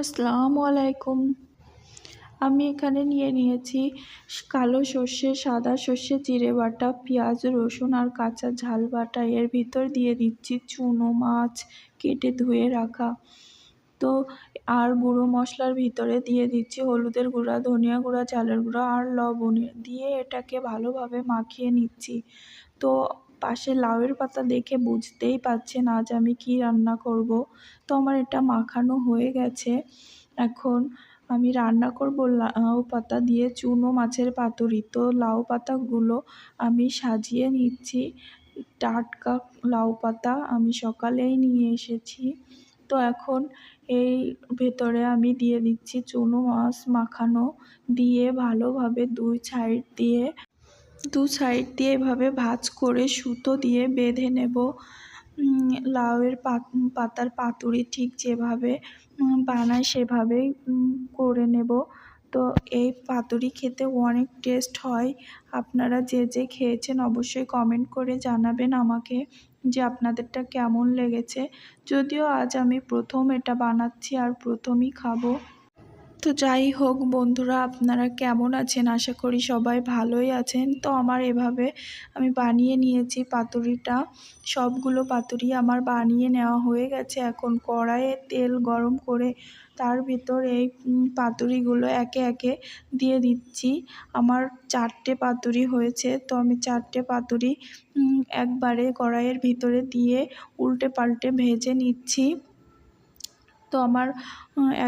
আসসালামু আলাইকুম আমি এখানে নিয়ে নিয়েছি কালো সর্ষে, সাদা সর্ষে, জিরে বাটা, পেঁয়াজ, রসুন আর কাঁচা ঝাল বাটা। এর ভিতর দিয়ে দিচ্ছি চুনো মাছ কেটে ধুয়ে রাখা। তো আর গুঁড়ো মশলার ভিতরে দিয়ে দিচ্ছি হলুদের গুঁড়া, ধনিয়া গুঁড়া, চালের গুঁড়া আর লবণ। দিয়ে এটাকে ভালোভাবে মাখিয়ে নিচ্ছি। তো পাশে লাউয়ের পাতা দেখে বুঝতেই পারছেন আজ আমি কি রান্না করব। তো আমার এটা মাখানো হয়ে গেছে। এখন আমি রান্না করব লাউ পাতা দিয়ে চুনো মাছের পাতুরি। তো লাউ পাতাগুলো আমি সাজিয়ে নিচ্ছি। টাটকা লাউ পাতা আমি সকালেই নিয়ে এসেছি। তো এখন এই ভেতরে আমি দিয়ে দিচ্ছি চুনো মাছ মাখানো। দিয়ে ভালোভাবে দুই সাইড দিয়ে দু সাইড দিয়ে এভাবে ভাঁজ করে সুতো দিয়ে বেঁধে নেব। লাউয়ের পাতার পাতুরি ঠিক যেভাবে বানায় সেভাবেই করে নেব। তো এই পাতুরি খেতে অনেক টেস্ট হয়। আপনারা যে যে খেয়েছেন অবশ্যই কমেন্ট করে জানাবেন আমাকে যে আপনাদেরটা কেমন লেগেছে। যদিও আজ আমি প্রথম এটা বানাচ্ছি আর প্রথমই খাব। তো যাই হোক বন্ধুরা, আপনারা কেমন আছেন? আশা করি সবাই ভালোই আছেন। তো আমার এভাবে আমি বানিয়ে নিয়েছি পাতুরিটা। সবগুলো পাতুরি আমার বানিয়ে নেওয়া হয়ে গেছে। এখন কড়াইয়ে তেল গরম করে তার ভিতর এই পাতুরিগুলো একে একে দিয়ে দিচ্ছি। আমার চারটে পাতুরি হয়েছে। তো আমি চারটে পাতুরি একবারে কড়াইয়ের ভিতরে দিয়ে উল্টে পাল্টে ভেজে নিচ্ছি। তো আমার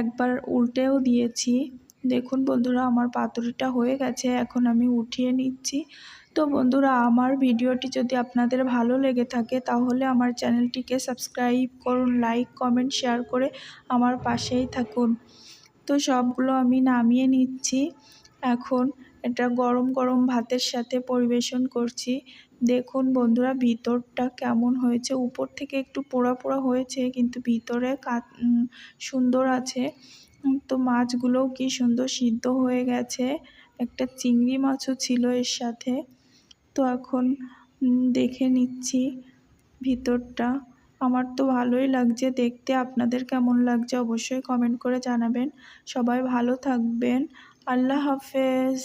একবার উল্টেও দিয়েছি। দেখুন বন্ধুরা, আমার পাতুরিটা হয়ে গেছে, এখন আমি উঠিয়ে নিচ্ছি। তো বন্ধুরা, আমার ভিডিওটি যদি আপনাদের ভালো লেগে থাকে, তাহলে আমার চ্যানেলটিকে সাবস্ক্রাইব করুন, লাইক, কমেন্ট, শেয়ার করে আমার পাশেই থাকুন। তো সবগুলো আমি নামিয়ে নিচ্ছি। এখন এটা গরম গরম ভাতের সাথে পরিবেশন করছি। দেখুন বন্ধুরা, ভিতরটা কেমন হয়েছে? উপর থেকে একটু পোড়া পোড়া হয়েছে, কিন্তু ভিতরে সুন্দর আছে। তো মাছগুলোও কি সুন্দর সিদ্ধ হয়ে গেছে। একটা চিংড়ি মাছও ছিল এর সাথে। তো এখন দেখে নিচ্ছি ভিতরটা। আমার তো ভালোই লাগছে দেখতে। আপনাদের কেমন লাগছে অবশ্যই কমেন্ট করে জানাবেন। সবাই ভালো থাকবেন। আল্লাহ হাফেজ।